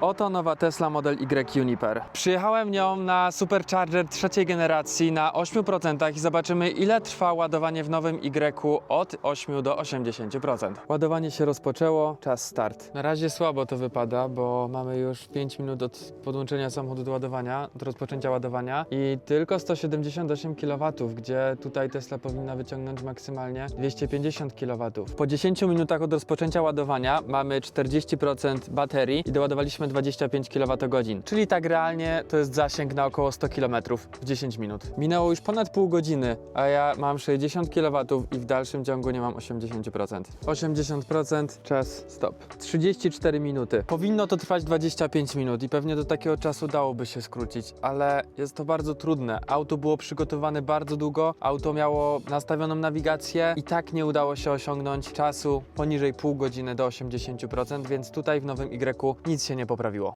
Oto nowa Tesla Model Y Uniper. Przyjechałem nią na Supercharger trzeciej generacji na 8% i zobaczymy ile trwa ładowanie w nowym Y od 8 do 80%. Ładowanie się rozpoczęło, czas start. Na razie słabo to wypada, bo mamy już 5 minut od podłączenia samochodu do ładowania, od rozpoczęcia ładowania i tylko 178 kW, gdzie tutaj Tesla powinna wyciągnąć maksymalnie 250 kW. Po 10 minutach od rozpoczęcia ładowania mamy 40% baterii i doładowaliśmy 25 kWh, czyli tak realnie to jest zasięg na około 100 km w 10 minut. Minęło już ponad pół godziny, a ja mam 60 kW i w dalszym ciągu nie mam 80%. 80% czas stop. 34 minuty. Powinno to trwać 25 minut i pewnie do takiego czasu dałoby się skrócić, ale jest to bardzo trudne. Auto było przygotowane bardzo długo, auto miało nastawioną nawigację i tak nie udało się osiągnąć czasu poniżej pół godziny do 80%, więc tutaj w nowym Y nic się nie poprawiło.